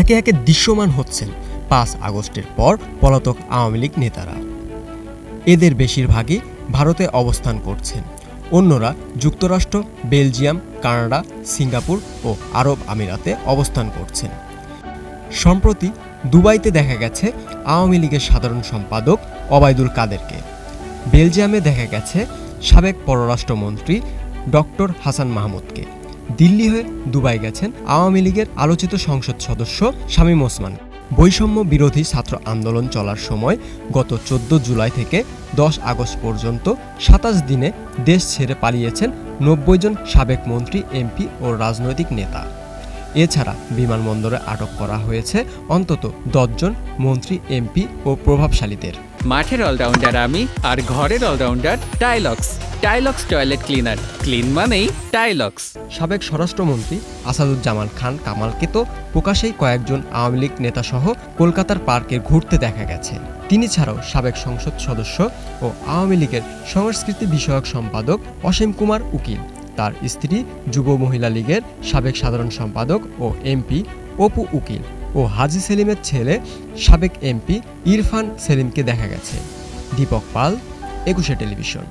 একে একে দৃশ্যমান হচ্ছেন পাঁচ আগস্টের পর পলাতক আওয়ামী লীগ নেতারা। এদের বেশিরভাগই ভারতে অবস্থান করছেন। অন্যরা যুক্তরাষ্ট্র, বেলজিয়াম, কানাডা, সিঙ্গাপুর ও আরব আমিরাতে অবস্থান করছেন। সম্প্রতি দুবাইতে দেখা গেছে আওয়ামী লীগের সাধারণ সম্পাদক অবায়দুল কাদেরকে। বেলজিয়ামে দেখা গেছে সাবেক পররাষ্ট্রমন্ত্রী ডক্টর হাসান মাহমুদকে। দিল্লি হয়ে দুবাই গেছেন আওয়ামী লীগের আলোচিত সংসদ সদস্য শামীম ওসমান। বৈষম্য বিরোধী ছাত্র আন্দোলন চলার সময় গত চোদ্দ জুলাই থেকে দশ আগস্ট পর্যন্ত সাতাশ দিনে দেশ ছেড়ে পালিয়েছেন নব্বই জন সাবেক মন্ত্রী, এমপি ও রাজনৈতিক নেতা। এছাড়া বিমানবন্দরে আটক করা হয়েছে অন্তত দশজন মন্ত্রী, এমপি ও প্রভাবশালীদের। মাঠের অলরাউন্ডার আমি আর ঘরের allrounder Tilex. Tilex toilet cleaner. Clean মানেই টাইলক্স। সাবেক স্বরাষ্ট্রমন্ত্রী আসাদুজ্জামান খান কামালকে তো প্রকাশেই কয়েকজন আওয়ামী লীগ নেতাসহ কলকাতার পার্কে ঘুরতে দেখা গেছে। তিনি ছাড়াও সাবেক সংসদ সদস্য ও আওয়ামী লীগের সংস্কৃতি বিষয়ক সম্পাদক অসীম কুমার উকিল। তার স্ত্রী যুব মহিলা লীগের সাবেক সাধারণ সম্পাদক ও এমপি অপু উকিল। ও হাজি সেলিমের ছেলে সাবেক এমপি ইরফান সেলিমকে দেখা গেছে। দীপক পাল একুশে টেলিভিশন।